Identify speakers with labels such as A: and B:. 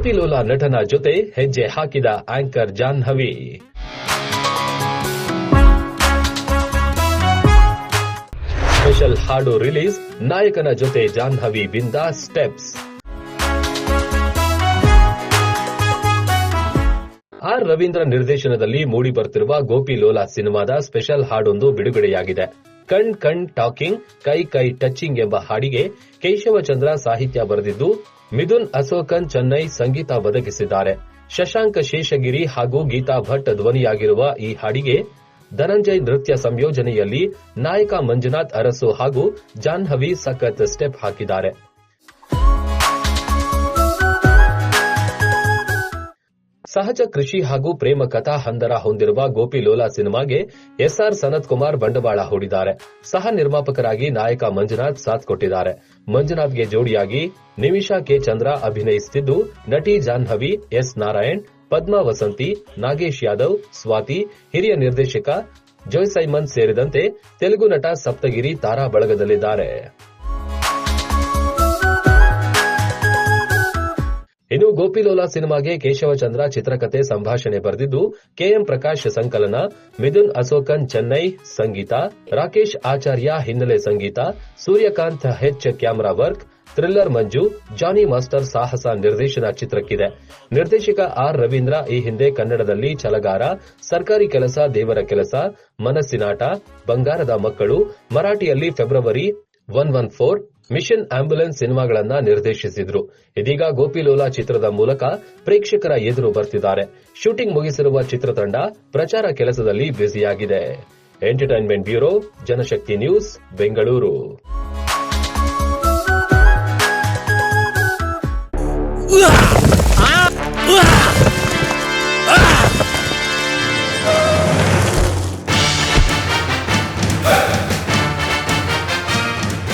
A: ಗೋಪಿಲೋಲ ನಟನ ಜೊತೆ ಹೆಜ್ಜೆ ಹಾಕಿದ ಆಂಕರ್ ಜಾನ್ಹವಿ ಸ್ಪೆಷಲ್ ಹಾಡು ರಿಲೀಸ್, ನಾಯಕನ ಜೊತೆ ಜಾನ್ಹವಿ ಬಿಂದ ಸ್ಟೆಪ್ಸ್. ಆರ್ ರವೀಂದ್ರ ನಿರ್ದೇಶನದಲ್ಲಿ ಮೂಡಿ ಬರ್ತಿರುವ ಗೋಪಿ ಲೋಲಾ ಸಿನಿಮಾದ ಸ್ಪೆಷಲ್ ಹಾಡೊಂದು ಬಿಡುಗಡೆಯಾಗಿದೆ. ಕಣ್ ಕಣ್ ಟಾಕಿಂಗ್, ಕೈ ಕೈ ಟಚಿಂಗ್ ಎಂಬ ಹಾಡಿಗೆ ಕೇಶವಚಂದ್ರ ಸಾಹಿತ್ಯ ಬರೆದಿದ್ದು ಮಿದುನ್ ಅಶೋಕನ್ ಚೆನ್ನೈ ಸಂಗೀತ ಒದಗಿಸಿದ್ದಾರೆ ಶಶಾಂಕ ಶೇಷಗಿರಿ ಹಾಗೂ ಗೀತಾ ಭಟ್ ಧ್ವನಿಯಾಗಿರುವ ಈ ಹಾಡಿಗೆ ಧನಂಜಯ್ ನೃತ್ಯ ಸಂಯೋಜನೆಯಲ್ಲಿ ನಾಯಕ ಮಂಜುನಾಥ್ ಅರಸು ಹಾಗೂ ಜಾಹ್ನವಿ ಸಖತ್ ಸ್ಟೆಪ್ ಹಾಕಿದ್ದಾರೆ. ಸಹಜ ಕೃಷಿ ಹಾಗೂ ಪ್ರೇಮ ಕಥಾ ಹಂದರ ಹೊಂದಿರುವ ಗೋಪಿ ಲೋಲಾ ಸಿನಿಮಾಗೆ ಎಸ್ಆರ್ ಸನತ್ ಕುಮಾರ್ ಬಂಡವಾಳ ಹೂಡಿದ್ದಾರೆ. ಸಹ ನಿರ್ಮಾಪಕರಾಗಿ ನಾಯಕ ಮಂಜುನಾಥ್ ಸಾಥ್ ಕೊಟ್ಟಿದ್ದಾರೆ. ಮಂಜುನಾಥ್ಗೆ ಜೋಡಿಯಾಗಿ ನಿಮಿಷಾ ಕೆ ಚಂದ್ರ ಅಭಿನಯಿಸುತ್ತಿದ್ದು, ನಟಿ ಜಾಹ್ನವಿ ಎಸ್ ನಾರಾಯಣ್, ಪದ್ಮಾ ವಸಂತಿ, ನಾಗೇಶ್ ಯಾದವ್, ಸ್ವಾತಿ, ಹಿರಿಯ ನಿರ್ದೇಶಕ ಜೋಯ್ ಸೈಮನ್ ಸೇರಿದಂತೆ ತೆಲುಗು ನಟ ಸಪ್ತಗಿರಿ ತಾರಾ ಬಳಗದಲ್ಲಿದ್ದಾರೆ. ಗೋಪಿಲೋಲಾ ಸಿನಿಮಾಗೆ ಕೇಶವಚಂದ್ರ ಚಿತ್ರಕಥೆ ಸಂಭಾಷಣೆ ಬರೆದಿದ್ದು, ಕೆಎಂ ಪ್ರಕಾಶ್ ಸಂಕಲನ ಮಿದುನ್ ಅಶೋಕನ್ ಚೆನ್ನೈ ಸಂಗೀತ, ರಾಕೇಶ್ ಆಚಾರ್ಯ ಹಿನ್ನೆಲೆ ಸಂಗೀತ, Suryakanth H camera work, thriller Manju, Johnny master ಸಾಹಸ ನಿರ್ದೇಶನ ಚಿತ್ರಕ್ಕಿದೆ. ನಿರ್ದೇಶಕ ಆರ್ ರವೀಂದ್ರ ಈ ಹಿಂದೆ ಕನ್ನಡದಲ್ಲಿ ಛಲಗಾರ, ಸರ್ಕಾರಿ ಕೆಲಸ, ದೇವರ ಕೆಲಸ, ಮನಸ್ಸಿನಾಟ, ಬಂಗಾರದ ಮಕ್ಕಳು, ಮರಾಠಿಯಲ್ಲಿ February one one four mission ambulance ಸಿನಿಮಾಗಳನ್ನ ನಿರ್ದೇಶಿಸಿದ್ರು. ಇದೀಗ ಗೋಪಿಲೋಲಾ ಚಿತ್ರದ ಮೂಲಕ ಪ್ರೇಕ್ಷಕರ ಎದುರು ಬರ್ತಿದ್ದಾರೆ. ಶೂಟಿಂಗ್ ಮುಗಿಸಿರುವ ಚಿತ್ರತಂಡ ಪ್ರಚಾರ ಕೆಲಸದಲ್ಲಿ ಬ್ಯುಸಿಯಾಗಿದೆ. Entertainment bureau, Janashakthi news, Bengaluru.